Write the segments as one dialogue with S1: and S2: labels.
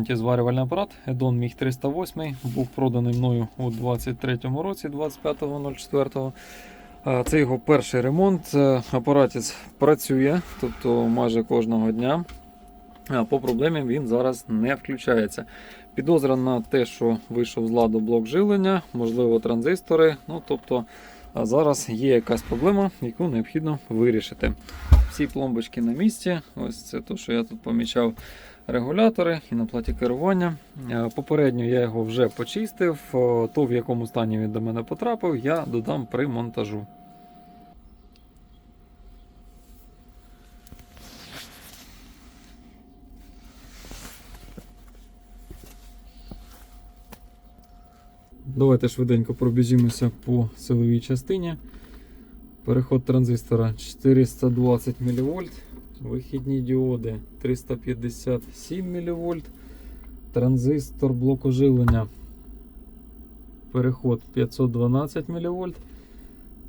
S1: ремонті зварювальний апарат Edon Міг 308 був проданий мною у 23-му році, 25.04. Е, Це його перший ремонт. Е, Апаратець працює, тобто майже кожного дня. А По проблемі він зараз не включається. Підозра на те, що вийшов з ладу блок живлення, можливо, транзистори. Ну, тобто а зараз є якась проблема, яку необхідно вирішити. Всі пломбочки на місці. Ось це те, що я тут помічав. Регулятори і на платі керування. Е, Попередньо я його вже почистив. То, в якому стані він до мене потрапив, я додам при монтажу. Давайте швиденько пробіжимося по силовій частині. Переход транзистора 420 мВ, вихідні діоди 357 мВ, транзистор блоку живлення. Переход 512 мВ.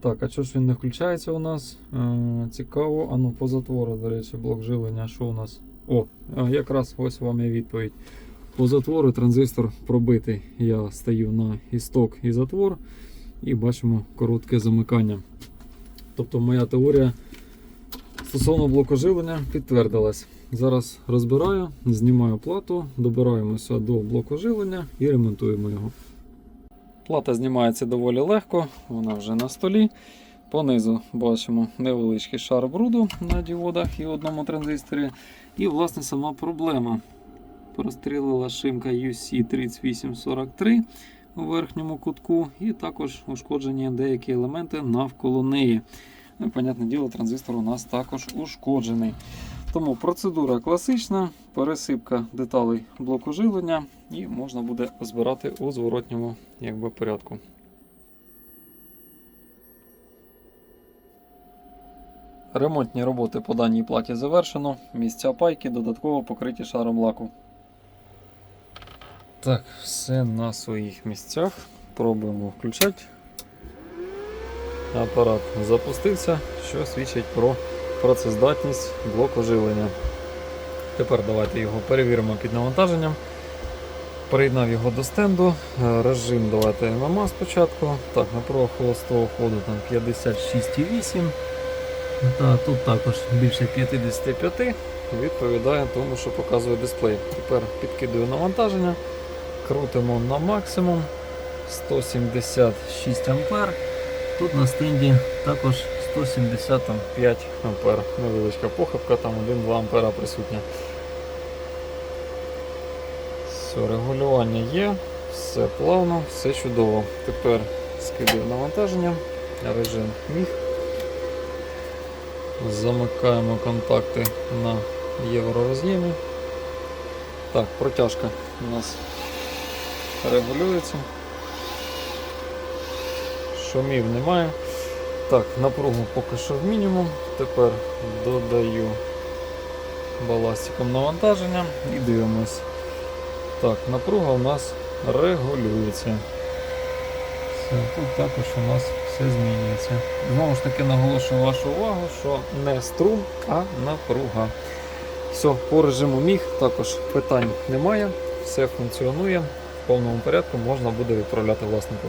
S1: Так, а чого ж він не включається у нас? Е, цікаво. А ну по затвору, до речі, блок живлення. Що у нас? О, е, якраз ось вам і відповідь. По затвору транзистор пробитий. Я стаю на істок і затвор і бачимо коротке замикання. Тобто моя теорія стосовно блоку живлення підтвердилась. Зараз розбираю, знімаю плату, добираємося до блоку живлення і ремонтуємо його. Плата знімається доволі легко, вона вже на столі. Понизу бачимо невеличкий шар бруду на діодах і одному транзисторі. І власне сама проблема. Прострілила шимка UC3843 у верхньому кутку, і також ушкоджені деякі елементи навколо неї. Ну, понятне діло, транзистор у нас також ушкоджений. Тому процедура класична, пересипка деталей блоку живлення, і можна буде збирати у зворотньому якби, порядку. Ремонтні роботи по даній платі завершено. Місця пайки додатково покриті шаром лаку. Так, все на своїх місцях. Пробуємо включати. Апарат запустився, що свідчить про працездатність блоку живлення. Тепер давайте його перевіримо під навантаженням. Приєднав його до стенду. Е, Режим давайте ММА спочатку. Так, напруга холостого ходу там 56,8. Та, тут також більше 55 відповідає тому, що показує дисплей. Тепер підкидую навантаження, крутимо на максимум 176 А. Тут на стенді також 175 А. Невеличка похибка, там 1-2 А присутня. Все, регулювання є, все плавно, все чудово. Тепер скидаю навантаження, режим міг. Замикаємо контакти на євророз'ємі. Так, протяжка у нас регулюється. Шумів немає. Так, напругу поки що в мінімум. Тепер додаю баластиком навантаження і дивимось. Так, напруга у нас регулюється. Все, тут також у нас все змінюється. Знову ж таки наголошую вашу увагу, що не струм, а напруга. Все, по режиму міг також питань немає, все функціонує. В повному порядку можна буде відправляти власнику.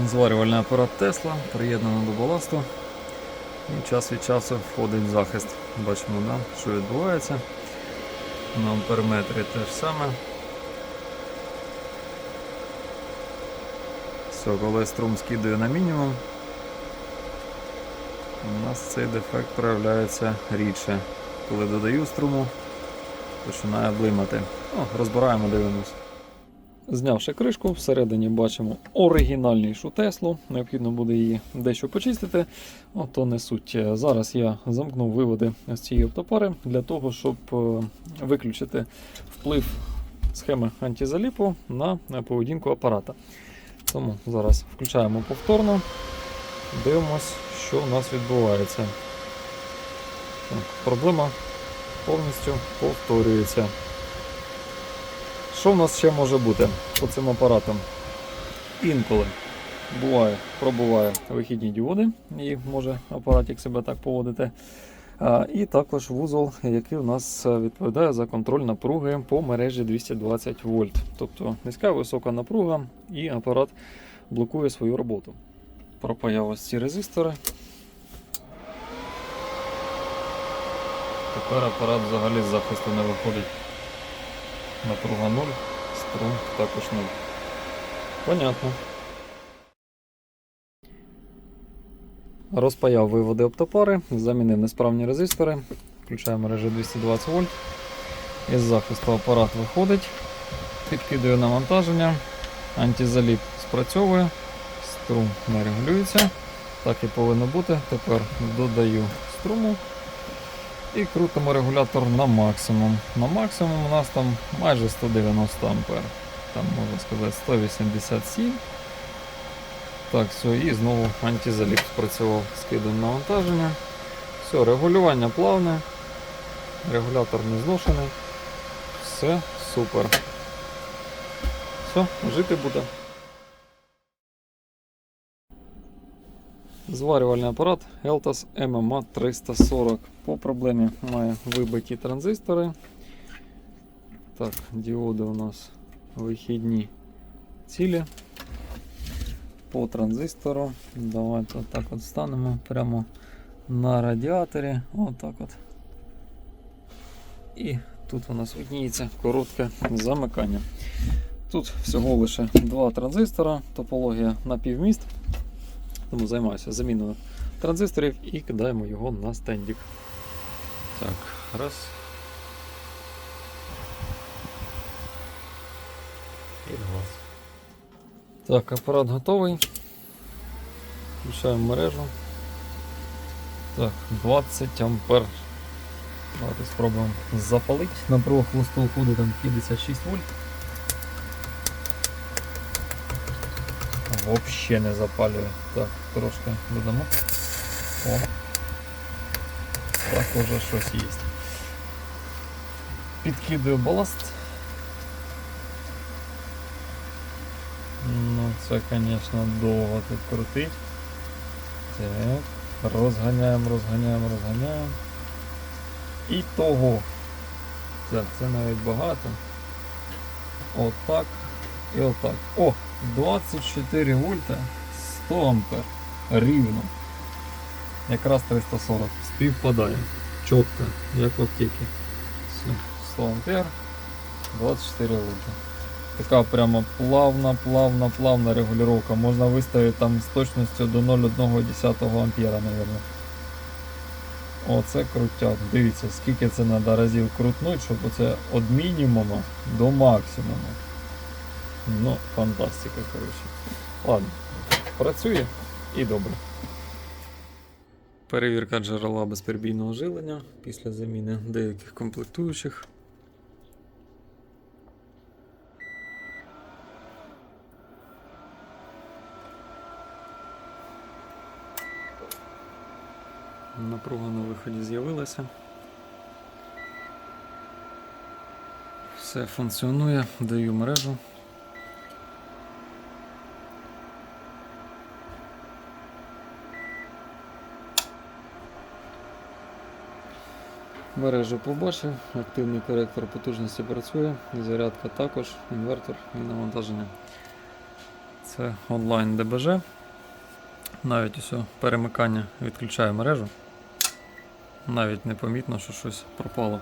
S1: Зварювальний апарат Тесла приєднано до баласту. І час від часу входить в захист. Бачимо, да, що відбувається. На амперметрі те ж саме. Все, коли струм скидає на мінімум, у нас цей дефект проявляється рідше. Коли додаю струму, починає блимати. О, розбираємо, дивимось. Знявши кришку, всередині бачимо оригінальнішу Теслу. Необхідно буде її дещо почистити. Ото не суть. Зараз я замкнув виводи з цієї автопари для того, щоб е, виключити вплив схеми антизаліпу на поведінку апарата. Тому зараз включаємо повторно, дивимось, що у нас відбувається. Проблема повністю повторюється. Що в нас ще може бути по цим апаратам? Інколи буває, пробуває вихідні діоди, і може апаратик себе так поводити. І також вузол, який у нас е, відповідає за контроль напруги по мережі 220 вольт. Тобто низька висока напруга, і апарат блокує свою роботу. Пропаяв ось ці резистори. Тепер апарат взагалі з захисту не виходить. Напруга 0, струм також 0. Понятно. Розпаяв виводи оптопари, замінив несправні резистори, включаю мережу 220 вольт. Із захисту апарат виходить, підкидаю навантаження, антизаліп спрацьовує, струм не регулюється. Так і повинно бути. Тепер додаю струму і крутимо регулятор на максимум. На максимум у нас там майже 190 ампер. Там можна сказати 187. Так, все, і знову антизаліп спрацював, скидаємо навантаження. Все, регулювання плавне, регулятор не зношений. Все супер. Все, жити буде. Зварювальний апарат Eltas MMA 340. По проблемі має вибиті транзистори. Так, діоди у нас вихідні цілі по транзистору. Давайте отак от станемо прямо на радіаторі. Отак от. І тут у нас видніється коротке замикання. Тут всього лише два транзистора, топологія на півміст. Тому займаюся заміною транзисторів і кидаємо його на стендік. Так, раз. І два. Так, апарат готовий. Включаємо мережу. Так, 20 ампер. Давайте спробуємо запалити. Напруга хвосту ходу там 56 вольт. Вообще не запалює. Так, трошки додамо. О. Так, уже щось є. Підкидаю баласт. Ну, це, звісно, довго тут крутить. Так. Розганяємо, розганяємо, розганяємо. І того. Так, це навіть багато. Отак. І отак. О! 24 вольта 100 ампер. Рівно. Якраз 340. Співпадає. Чітко, як в аптеці. 100 ампер. 24 вольта. Така прямо плавна, плавна, плавна регулювання. Можна виставити там з точністю до 0,1 ампера, мабуть. Оце крутяк. Дивіться, скільки це треба разів крутнути, щоб оце від мінімуму до максимуму. Ну, фантастика, коротше. Ладно, працює і добре. Перевірка джерела безперебійного жилення після заміни деяких комплектуючих. Напруга на виході з'явилася. Все функціонує, даю мережу. Мережу побачив, активний коректор потужності працює, зарядка також, інвертор і навантаження. Це онлайн ДБЖ. Навіть усе перемикання відключає мережу. Навіть не помітно, що щось пропало.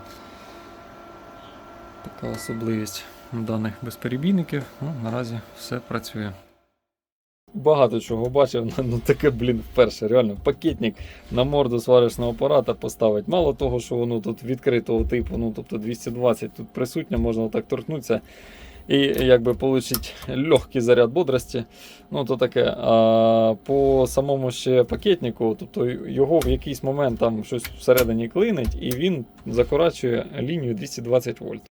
S1: Така особливість даних безперебійників. Ну, наразі все працює. Багато чого бачив, ну таке, блін, вперше. Реально, пакетник на морду сварочного апарата поставить. Мало того, що воно тут відкритого типу, ну тобто 220 тут присутнє, можна так торкнутися і якби отримати легкий заряд бодрості. Ну, то таке. А по самому ще пакетнику, тобто його в якийсь момент там щось всередині клинить, і він закорачує лінію 220 вольт.